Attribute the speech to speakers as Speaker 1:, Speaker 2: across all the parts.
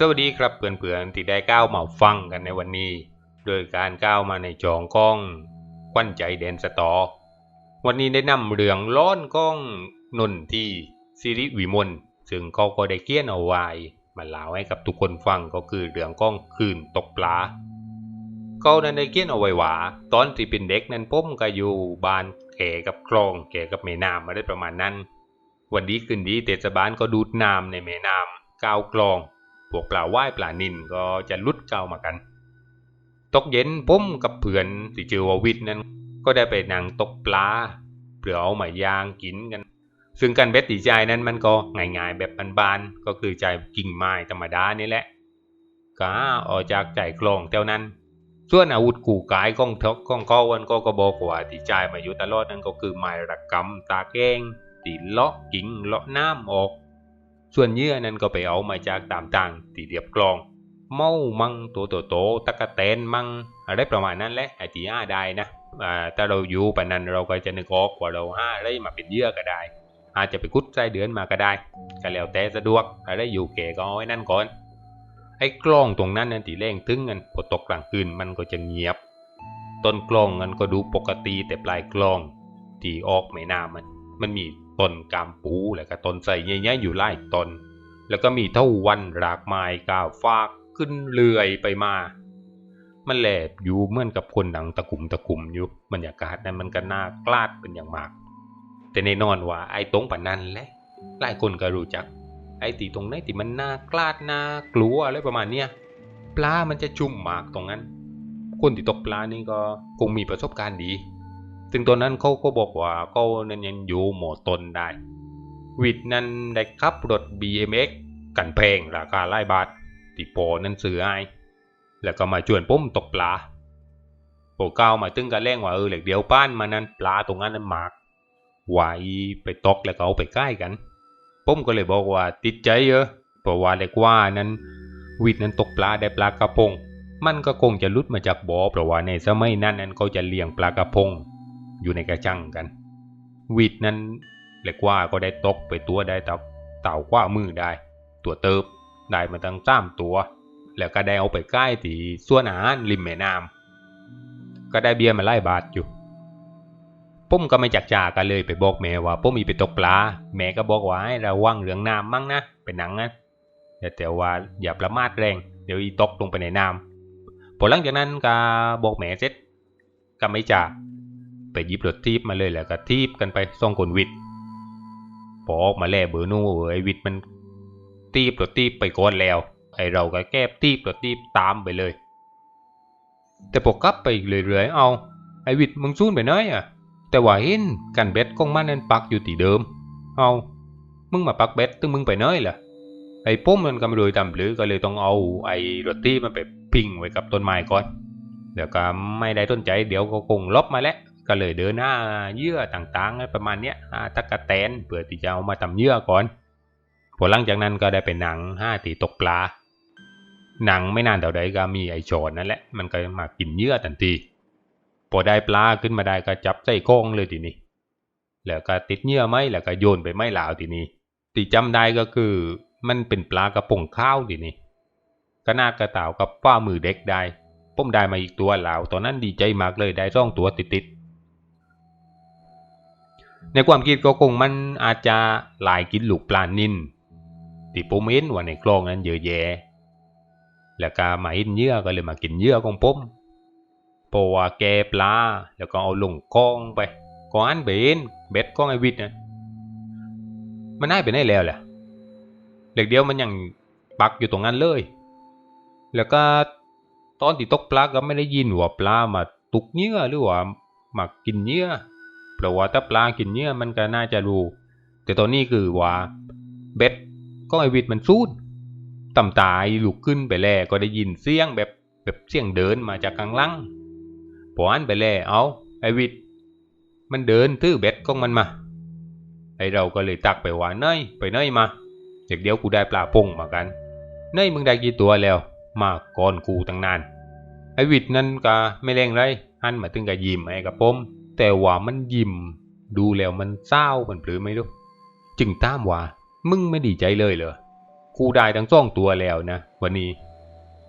Speaker 1: สวัสดีครับเพื่อนๆที่ได้ก้าวมาฟังกันในวันนี้ โดยการก้าวมาในจองกล้องควันใจเดนสตอ วันนี้ได้นำเรื่องร้อนกล้องนนที่ซิริวิมลซึ่งเขาก็ได้เกี้ยนเอาไว้มาเล่าให้กับทุกคนฟังก็คือเรื่องกล้องคืนตกปลาเขานั้นได้เกี้ยนเอาไว้ว่าตอนที่เป็นเด็กนั้นผมก็อยู่บ้านแก่กับคลองแก่กับแม่น้ำมาได้ประมาณนั้น วันดีคืนดีเทศบาลก็ดูดน้ำในแม่น้ำก้าวคลอง พวกปลาว่ายปลานินก็จะลุดเก้ามากัน ตกเย็นผมกับเพื่อนที่ชื่อว่าวิทนั้น ก็ได้ไปนั่งตกปลาเพื่อเอามายางกินกัน ซึ่งการเบ็ดตีใจนั้นมันก็ง่ายๆแบบบานๆก็คือใจกิ่งไม้ธรรมดานี่แหละก็ออกจากใจคลองเท่านั้นส่วนอาวุธกู่กายของทกของเขาวันก็ก็บอกว่าที่ใจายมาอยู่ตลอดนั้นก็คือไม้ระกำตาแกงตีเลาะกิ่งเลาะน้ำออก ส่วนเยื่อนั้นก็ไปเอามาจากตามต่างที่เรียบกลอง เมามังตัวโตโตๆตะกะแตนมังอะไรประมาณนั้นแหละไอ้ที่ห้าได้นะถ้าเราอยู่ปานนั้นเราก็จะนึกออกว่าเราห้าอะไรมาเป็นเยื่อก็ได้ อาจจะไปคุดไส้เดือนมาก็ได้ก็แล้วแต่สะดวกอะไรอยู่เก๋ก็เอาไว้นั่นก่อนไอ้กล้องตรงนั้นนั่นที่เร่งถึงกันพอตกกลางคืนมันก็จะเงียบ ต้นกล้องมันก็ดูปกติแต่ปลายกล้องที่ออกไม่น้ามัน มันมี ต้นกามปูแล้วก็ต้นใส่ใหญ่ๆอยู่ไล่ต้น แล้วก็มีเท่าวันรากไม้กาวฟากขึ้นเลื่อยไปมา มันแหลบอยู่เหมือนกับคนหนังตะกุมตะกุมอยู่บรรยากาศนั้นมันก็น่ากลาดเป็นอย่างมาก แต่แน่นอนว่าไอ้ตรงปานนั้นแหละหลายคนก็รู้จัก ไอ้ตีตรงไหนที่มันน่ากลาดน่ากลัวอะไรประมาณเนี้ยปลามันจะจุ่มหมากตรงนั้น คนที่ตกปลานี่ก็คงมีประสบการณ์ดี ซึ่งตอนนั้นเขาก็บอกว่าเขานั้นยังอยู่หมอตนได้ วิทย์นั้นได้ขับรถ BMX กันแพงราคาหลายบาทที่ปอนั้นซื้อให้แล้วก็มาชวนผมตกปลาโปก้าวมาตึงกันแรงว่าเออเหล็กเดียวป้านมานั้นปลาตรงนั้นนั้นมากไหวไปตกแล้วก็เอาไปใกล้กันผมก็เลยบอกว่าติดใจเยอะเพราะว่าเล็กว่านั้น วิทนั้นตกปลาได้ปลากระพง มันก็คงจะลุดมาจากบ่อเพราะว่าในสมัยนั้นนั้นเขาจะเลี้ยงปลากระพง อยู่ในกระชังกัน วิทย์นั้นเล็กว่าก็ได้ตกไปตัวได้เต่าเต่ากว่ามือได้ ตัวเติบได้มาตั้งสามตัว แล้วก็ได้เอาไปใกล้ที่ส่วนอาหารริมแม่น้ำก็ได้เบียร์มาไล่บาทอยู่ผมก็ไม่จักจากันเลยไปบอกแม่ว่าผมมีไปตกปลา แม่ก็บอกว่าให้ระวังเรื่องน้ำมั่งนะเป็นหนังนะแต่แต่ว่าอย่าประมาทแรง เดี๋ยวอีตกลงไปในน้ำพอหลังจากนั้นก็บอกแม่เสร็จก็ไม่จ่า ไปยิบรถทีบมาเลยแล้วก็ทีบกันไปส่องคนวิทย์พอออกมาแล่เบอร์นู่ไอ้วิทย์มันตีบรถตีบไปก่อนแล้ว ไอ้เราก็แก้ตีบรถตีบตามไปเลย แต่พอกลับไปอีกเรื่อยๆเอา ไอ้วิทย์มึงซูนไปไหนอะ แต่ว่าเห็นกันเบ็ดของมันนั้นปักอยู่ที่เดิม เอามึงมาปักเบ็ดตึงมึงไปไหนล่ะไอ้ป้มมันก็ไม่รู้ทำหรือก็เลยต้องเอาไอ้รถตีบมันไปพิงไว้กับต้นไม้ก่อนเดี๋ยวก็ไม่ได้ต้นใจเดี๋ยวก็คงลบมาแล้ว ก็เลยเดินหน้าเยื่อต่างๆประมาณเนี้ยหาตะกะแตนเพื่อที่จะเอามาทำเยื่อก่อนพอหลังจากนั้นก็ได้ไปหนังห้าตีตกปลา หนังไม่นานเท่าใดก็มีไอโจรนั่นแหละมันก็มากินเยื่อทันทีพอได้ปลาขึ้นมาได้ก็จับใส่กล้องเลยทีนี้แล้วก็ติดเยื่อไม้แล้วก็โยนไปไม้ลาวทีนี้ที่จำได้ก็คือมันเป็นปลากระพงข้าวทีนี้ก็น่ากระต่าวกับฝ้ามือเด็กได้ผมได้มาอีกตัวลาวตอนนั้นดีใจมากเลยได้ร่องตัวติดๆ ในความคิดก็คงมันอาจจะหลายกินลูกปลานินที่ผมเห็นว่าในกล้องนั้นเยอะแยะแล้วก็มาเห็นเยื่อก็เลยมากินเหยื่อของผมเพราะว่าแกปลาแล้วก็เอาลงกองไปก็อันเบนเบ็ดกองไอวิทย์นะมันได้ไปไหนแล้วแหละเด็กเดียวมันยังปักอยู่ตรงนั้นเลย แล้วก็ตอนที่ตกปลาก็ไม่ได้ยินว่าปลามาตุกเหยื่อหรือว่ามากินเหยื่อ เพราะว่าถ้าปลากินเนื้อมันก็น่าจะรู้ แต่ตอนนี้คือว่าเบ็ดก็ไอวิทมันสูดต่ำตายลุกขึ้นไปแล้วก็ได้ยินเสียงแบบแบบเสียงเดินมาจากกลางลังพออันไปแล้วเอาไอวิทมันเดินถือเบ็ดของมันมาไอเราก็เลยตักไปว่าเนยไปเนยมาเด็กเดี๋ยวกูได้ปลาพงมากันเนยมึงได้กี่ตัวแล้ว มาก่อนกูตั้งนานไอวิทนั่นก็ไม่แรงไรหันมาถึงกับยิ้มไอ้กับผม แต่ว่ามันยิ้มดูแล้วมันเศร้าเหมันปลือไม่รู้จึงตามว่า มึงไม่ดีใจเลยเหรอกูได้ทั้งสองตัวแล้วนะวันนี้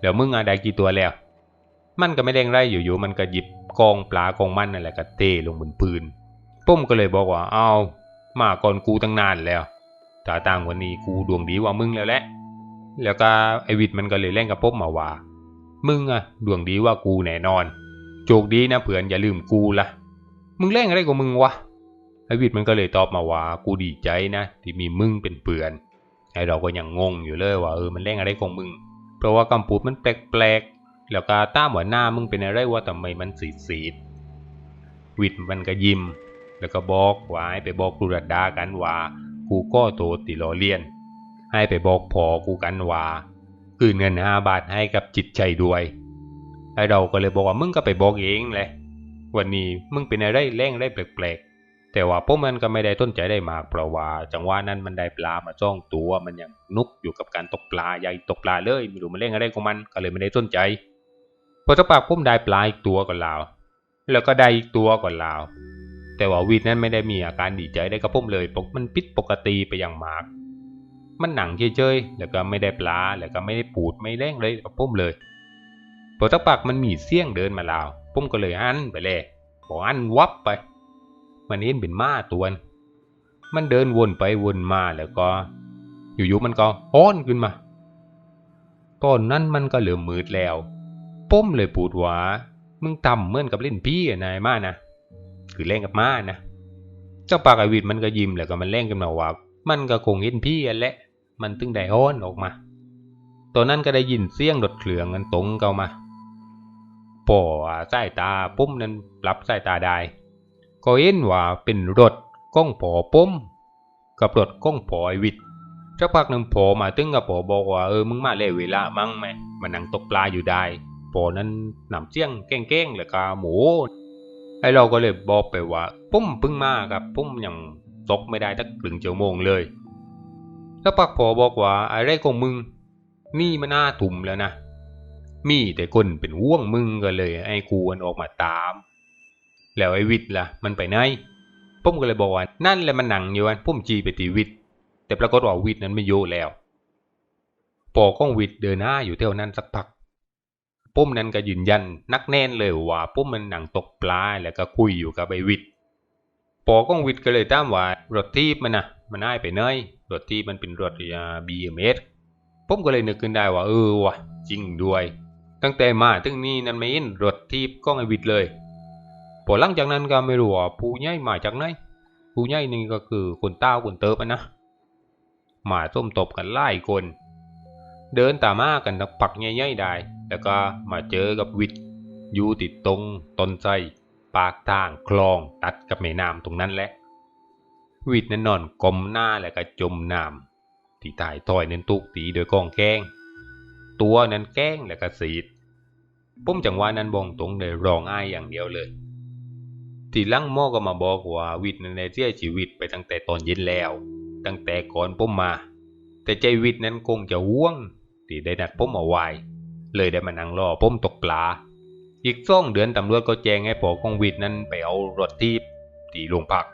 Speaker 1: เดี๋ยวมึงอะได้กี่ตัวแล้ว มันก็ไม่เร่งไรอยู่ๆมันก็หยิบกองปลากองมันนั่นแหละก็เทลงบนพื้นปุ้มก็เลยบอกว่าเอามาก่อนกูตั้งนานแล้วตาต่างวันนี้กูดวงดีกว่ามึงแล้วแหละแล้วก็ไอวิทย์มันก็เลยเล่นกับปุ้มมาว่า มึงอะดวงดีกว่ากูแน่นอนโจกดีนะเผื่อนอย่าลืมกูละ มึงเล่นอะไรกับมึงวะไอวิทย์มันก็เลยตอบมาว่ากูดีใจนะที่มีมึงเป็นเปือนไอเราก็ยังงงอยู่เลยว่าเออมันเล่นอะไรของมึง เพราะว่าคำพูดมันแปลกๆแล้วก็ต้ามว่าหน้ามึงเป็นอะไรว่ทำไมมันสีสีดๆวิทย์มันก็ยิ้มแล้วก็บอกว่าให้ไปบอกครูรัตดากันว่ากูก็โตติลอเลียน ให้ไปบอกพอกูกันว่าคืนเงินห้าบาทให้กับจิตใจด้วยไอเราก็เลยบอกว่ามึงก็ไปบอกเองแหละ วันนี้มึงเป็นอะไรแรงได้แปลกๆ แต่ว่าพวกมันก็ไม่ได้ต้นใจได้มากเพราะว่าจังหวะนั้นมันได้ปลามาจ้องตัวมันยังนุกอยู่กับการตกปลาใหญ่ตกปลาเลยไม่รู้มันเล่นอะไรของมันก็เลยไม่ได้สนใจพอสักพักพุ่มได้ปลาอีกตัวก่อนลาว แล้วก็ได้อีกตัวก่อนลาว แต่ว่าวีดนั้นไม่ได้มีอาการดีใจได้กับพุ่มเลยปกมันผิดปกติไปอย่างมาก มันหนังเฉยๆแล้วก็ไม่ได้ปลาแล้วก็ไม่ได้ปูดไม่แรงเลยกับพุ่มเลยพอสักพักมันมีเสี้ยงเดินมาลาว พุ่มก็เลยอันไปเลยพออันวับไป มันเห็นเป็นม้าตัวนมันเดินวนไปวนมาแล้วก็ อยู่ๆมันก็ฮ้อนขึ้นมาตอนนั้นมันก็เหลือมืดแล้วป้มเลยปูดหวามึงต่ำเหมือนกับเล่นพี่นายมานะคือเล่นกับม้านะเจ้าปากไอวิดมันก็ยิ้มแล้วก็มันเล่นกันมาว่า มันก็คงเห็นพี่อันแหละ มันตึงได้ฮ้อนออกมาตอนนั้นก็ได้ยินเสียงรถเครื่องกันตรงเข้ามา พอสายตาปุ้มนั้นปรับสายตาได้ ก็เห็นว่าเป็นรถก้องผอป้มกับรถก้องผอไอวิทย์สักพักหนึ่งผอมาตึงกับผอบอกว่าเออมึงมาเล่เวลามั้งไหมมันนั่งตกปลาอยู่ได้ผอนั้นนำเสียงแก้งๆแล้วก็หมูไอเราก็เลยบอกไปว่าปุ้มพิ่งมากับปุ้มยังตกไม่ได้ตั้งครึ่งชั่วโมงเลยสักพักผอบอกว่าอะไรของมึง นี่มันน่าถุ่มแล้วนะ มีแต่คนเป็นห่วงมึงก็เลย ไอ้กูมันออกมาตาม แล้วไอ้วิทย์ล่ะ มันไปไหนผมก็เลยบอกว่านั่นแหละมันหนังอยู่วันผมจีไปตีวิทย์แต่ปรากฏว่าวิทย์นั้นไม่อยู่แล้วปอของวิทย์เดินหน้าอยู่เท่านั้นสักพักปุ้มนั้นก็ยืนยันนักแน่นเลยว่าปุ้มมันหนังตกปลาแล้วก็คุยอยู่กับไอ้วิทย์ปอของวิทย์ก็เลยตามว่ารถทีบมันนะมันหายไปไหนรถทีบมันเป็นรถบีเอ็มเอสผมก็เลยนึกขึ้นได้ว่าเออว่ะจริงด้วย ตั้งแต่มาถึงนี่นั้นไม่เห็นรถทีบของไอวิทย์เลยพอหลังจากนั้นก็ไม่รู้ว่าผู้ใหญ่มาจากไหนผู้ใหญ่นี่ก็คือคนเต้าคนเติบนะมาส้มตบกันไล่คน เดินตามากันสักพักใหญ่ๆได้ แล้วก็มาเจอกับวิทย์อยู่ติดตรงต้นไทรปากทางคลองตัดกับแม่น้ำตรงนั้นแหละวิทย์นั้นนอนกลมหน้าแล้วก็จมน้ำที่ตายถอยเน้นตุกตีโดยกองแกง ตัวนั้นแกล้งแล้วก็สีดปุ้มจังหวะนั้นบองตรงเลยร้องไห้อย่างเดียวเลย ทีหลังหมอก็มาบอกว่าวิทย์นั้นได้เสียชีวิตไปตั้งแต่ตอนเย็นแล้ว ตั้งแต่ก่อนปุ้มมา แต่ใจวิทย์นั้นคงจะห่วงที่ได้นัดปุ้มเอาไว้เลยได้มานั่งรอปุ้มตกปลา อีกสองเดือนตำรวจก็แจ้งให้พอของวิทย์นั้นไปเอารถทีบที่โรงพัก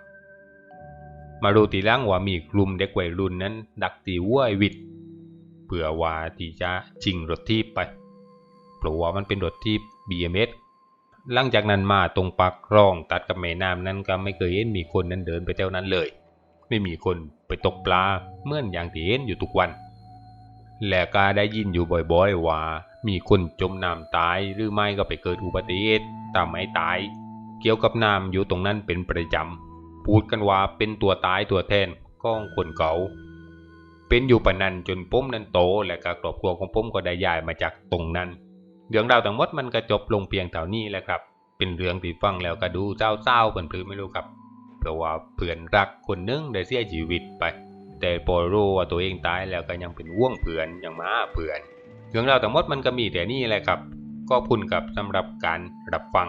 Speaker 1: มาดูทีหลังว่ามีกลุ่มเด็กวัยรุ่นนั้น ดักตีวัวไอวิทย์ เผื่อว่าที่จะชิงรถทีบไปเพราะว่ามันเป็นรถทีบ BMS หลังจากนั้นมาตรงปากคลองตัดกับแม่น้ำนั้นก็ไม่เคยเห็นมีคนนั้นเดินไปแถวนั้นเลย ไม่มีคนไปตกปลาเหมื่อนอย่างที่เห็นอยู่ทุกวัน และก็ได้ยินอยู่บ่อยๆว่า มีคนจมน้ำตายหรือไม่ก็ไปเกิดอุบัติเหตุตามไม่ตาย เกี่ยวกับน้ำอยู่ตรงนั้นเป็นประจำพูดกันว่าเป็นตัวตายตัวแทนของคนเก่า เป็นอยู่ปานนันจนป้มนั้นโต และก็ครอบครัวของป้มก็ได้ย้ายมาจากตรงนั้น เรื่องราวทั้งหมดมันก็จบลงเพียงเท่านี้แหละครับ เป็นเรื่องที่ฟังแล้วก็ดูเศร้าๆเพื่อนๆไม่รู้ครับ เพราะว่าเพื่อนรักคนหนึงได้เสียชีวิตไป แต่พอรู้ว่าตัวเองตายแล้วก็ยังเป็นห่วงเพื่อนยังมาหาเพื่อน เรื่องราวทั้งหมดมันก็มีแต่นี่แหละครับ ก็พุ่นกับสำหรับการรับฟัง